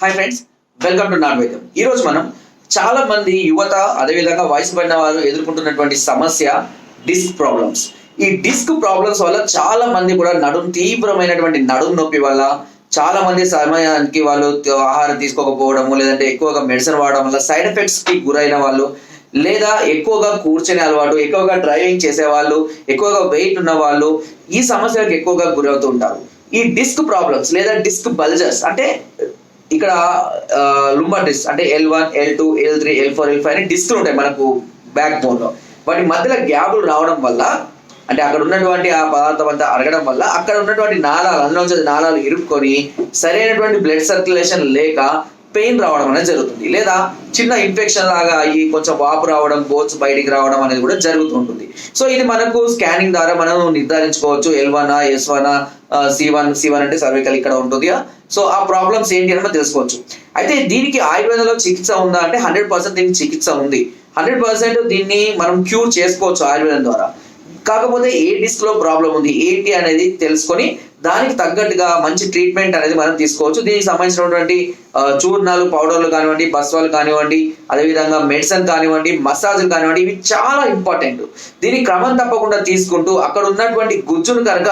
Hi friends welcome to నాన్ వైద్యం ఈరోజు మనం చాలా మంది యువత అదేవిధంగా వయసు పడిన వారు ఎదుర్కొంటున్నటువంటి సమస్య డిస్క్ ప్రాబ్లమ్స్ ఈ డిస్క్ ప్రాబ్లమ్స్ వల్ల చాలా మంది కూడా నడుం తీవ్రమైనటువంటి నడుం నొప్పి వల్ల చాలా మంది సమయానికి వాళ్ళు ఆహారం తీసుకోకపోవడము లేదంటే ఎక్కువగా మెడిసిన్ వాడడం వల్ల సైడ్ ఎఫెక్ట్స్కి గురైన వాళ్ళు లేదా ఎక్కువగా కూర్చునే అలవాటు ఎక్కువగా డ్రైవింగ్ చేసే వాళ్ళు ఎక్కువగా వెయిట్ ఉన్న వాళ్ళు ఈ సమస్యలకు ఎక్కువగా గురవుతూ ఉంటారు. ఈ డిస్క్ ప్రాబ్లమ్స్ లేదా డిస్క్ బల్జర్స్ అంటే ఇక్కడ లుంబర్ డిస్క్ అంటే L one L two L three L four L five అని డిస్క్లు ఉంటాయి మనకు బ్యాక్ బోన్లో. వాటి మధ్యలో గ్యాపులు రావడం వల్ల అంటే అక్కడ ఉన్నటువంటి ఆ పదార్థం అంతా అడగడం వల్ల అక్కడ ఉన్నటువంటి నాళాలు అందులో నాళాలు ఇరుక్కొని సరైనటువంటి బ్లడ్ సర్క్యులేషన్ లేక పెయిన్ రావడం అనేది జరుగుతుంది. లేదా చిన్న ఇన్ఫెక్షన్ లాగా అయ్యి కొంచెం వాపు రావడం బోన్స్ బయటికి రావడం అనేది కూడా జరుగుతూ ఉంటుంది. సో ఇది మనకు స్కానింగ్ ద్వారా మనం నిర్ధారించుకోవచ్చు. L one S one C one C one అంటే సర్వికల్ ఇక్కడ ఉంటుంది. సో ఆ ప్రాబ్లమ్స్ ఏంటి అని మనం తెలుసుకోవచ్చు. అయితే దీనికి ఆయుర్వేదంలో చికిత్స ఉందా అంటే హండ్రెడ్ పర్సెంట్ దీనికి చికిత్స ఉంది. హండ్రెడ్ పర్సెంట్ దీన్ని మనం క్యూర్ చేసుకోవచ్చు ఆయుర్వేదం ద్వారా. కాకపోతే ఏ డిస్క్లో ప్రాబ్లం ఉంది. ఏంటి అనేది తెలుసుకొని దానికి తగ్గట్టుగా మంచి ట్రీట్మెంట్ అనేది మనం తీసుకోవచ్చు. దీనికి సంబంధించినటువంటి చూర్ణాలు పౌడర్లు కానివ్వండి బస్వాలు కానివ్వండి అదేవిధంగా మెడిసిన్ కానివ్వండి మసాజులు కానివ్వండి ఇవి చాలా ఇంపార్టెంట్ దీన్ని క్రమం తప్పకుండా తీసుకుంటూ అక్కడ ఉన్నటువంటి గుజ్జును కనుక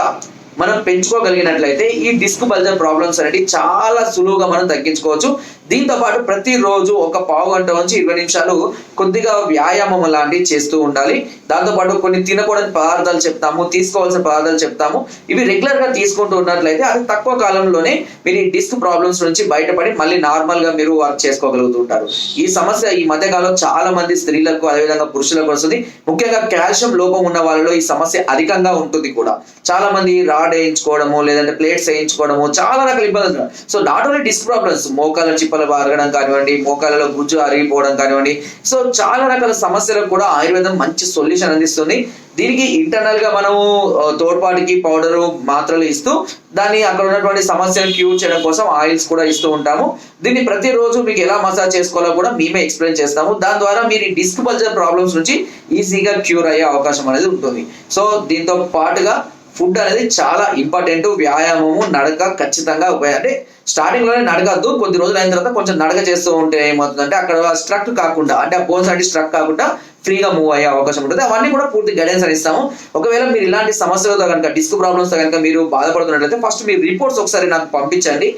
మనం పెంచుకోగలిగినట్లయితే ఈ డిస్క్ బల్జర్ ప్రాబ్లమ్స్ అనేవి చాలా సులువుగా మనం తగ్గించుకోవచ్చు. దీంతో పాటు ప్రతిరోజు ఒక పావు గంట నుంచి ఇరవై నిమిషాలు కొద్దిగా వ్యాయామం లాంటివి చేస్తూ ఉండాలి. దాంతోపాటు కొన్ని తినకూడని పదార్థాలు చెప్తాము తీసుకోవాల్సిన పదార్థాలు చెప్తాము. ఇవి రెగ్యులర్గా తీసుకుంటూ ఉన్నట్లయితే అది తక్కువ కాలంలోనే మీరు ఈ డిస్క్ ప్రాబ్లమ్స్ నుంచి బయటపడి మళ్ళీ నార్మల్గా మీరు వర్క్ చేసుకోగలుగుతుంటారు ఈ సమస్య ఈ మధ్య కాలంలో చాలా మంది స్త్రీలకు అదేవిధంగా పురుషులకు వస్తుంది. ముఖ్యంగా కాల్షియం లోపం ఉన్న వాళ్ళలో ఈ సమస్య అధికంగా ఉంటుంది కూడా. చాలా మంది రాడ్ వేయించుకోవడము లేదంటే ప్లేట్స్ వేయించుకోవడము చాలా రకాల ఇబ్బందులు ఉన్నాయి. So not only disc problems మోకాల చిప్పలు అరగడం కానివ్వండి మోకాలలో గుజ్జు అరిగిపోవడం కానివ్వండి. సో చాలా రకాల సమస్యలకు కూడా ఆయుర్వేదం మంచి సొల్యూషన్ అందిస్తుంది. దీనికి ఇంటర్నల్గా మనము తోడ్పాటికి పౌడరు మాత్రలు ఇస్తూ దాన్ని అక్కడ ఉన్నటువంటి సమస్యను క్యూర్ చేయడం కోసం ఆయిల్స్ కూడా ఇస్తూ ఉంటాము. దీన్ని ప్రతిరోజు మీకు ఎలా మసాజ్ చేసుకోవాలో కూడా మేమే ఎక్స్ప్లెయిన్ చేస్తాము. దాని ద్వారా మీరు ఈ డిస్క్ బల్జర్ ప్రాబ్లమ్స్ నుంచి ఈజీగా క్యూర్ అయ్యే అవకాశం అనేది ఉంటుంది. సో దీంతో పాటుగా ఫుడ్ అనేది చాలా ఇంపార్టెంట్. వ్యాయామము నడక ఖచ్చితంగా ఉపయోగ అంటే స్టార్టింగ్లోనే నడగద్దు కొద్ది రోజులు అయిన తర్వాత కొంచెం నడక చేస్తూ ఉంటే ఏమవుతుందంటే అక్కడ స్ట్రక్ కాకుండా అంటే ఆ బోన్స్ అనేది స్ట్రక్ కాకుండా ఫ్రీగా మూవ్ అయ్యే అవకాశం ఉంటుంది. అవన్నీ కూడా పూర్తి గైడెన్స్ అని ఇస్తాము. ఒకవేళ మీరు ఇలాంటి సమస్యలతో కనుక డిస్క్ ప్రాబ్లమ్స్ కనుక మీరు బాధపడుతున్నట్లయితే ఫస్ట్ మీ రిపోర్ట్స్ ఒకసారి నాకు పంపించండి.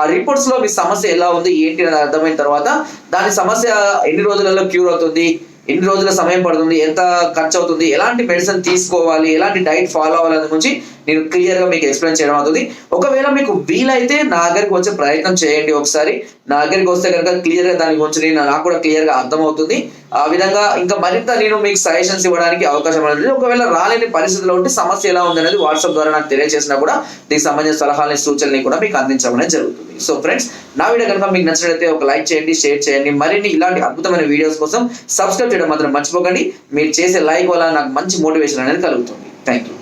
ఆ రిపోర్ట్స్లో మీ సమస్య ఎలా ఉంది ఏంటి అని అర్థమైన తర్వాత దాని సమస్య ఎన్ని రోజులలో క్యూర్ అవుతుంది ఎన్ని రోజుల సమయం పడుతుంది ఎంత ఖర్చు అవుతుంది ఎలాంటి మెడిసిన్ తీసుకోవాలి ఎలాంటి డైట్ ఫాలో అవ్వాలని గురించి నేను క్లియర్గా మీకు ఎక్స్ప్లెయిన్ చేయడం అవుతుంది. ఒకవేళ మీకు వీలైతే నా దగ్గరికి వచ్చే ప్రయత్నం చేయండి ఒకసారి. నా దగ్గరికి వస్తే కనుక క్లియర్గా దాని గురించి నాకు కూడా క్లియర్గా అర్థమవుతుంది. ఆ విధంగా ఇంకా మరింత నేను మీకు సజెషన్స్ ఇవ్వడానికి అవకాశం అనేది ఒకవేళ రాలేని పరిస్థితిలో ఉంటే సమస్య ఎలా ఉంది అనేది వాట్సాప్ ద్వారా నాకు తెలియజేసినా కూడా దీనికి సంబంధించిన సలహాలని సూచనని కూడా మీకు అందించడం అనేది జరుగుతుంది. సో ఫ్రెండ్స్ నా వీడియో కనుక మీకు నచ్చినట్లయితే ఒక లైక్ చేయండి షేర్ చేయండి. మరిన్ని ఇలాంటి అద్భుతమైన వీడియోస్ కోసం సబ్స్క్రైబ్ చేయడం మాత్రం మర్చిపోకండి. మీరు చేసే లైక్ వల్ల నాకు మంచి మోటివేషన్ అనేది కలుగుతుంది. Thank you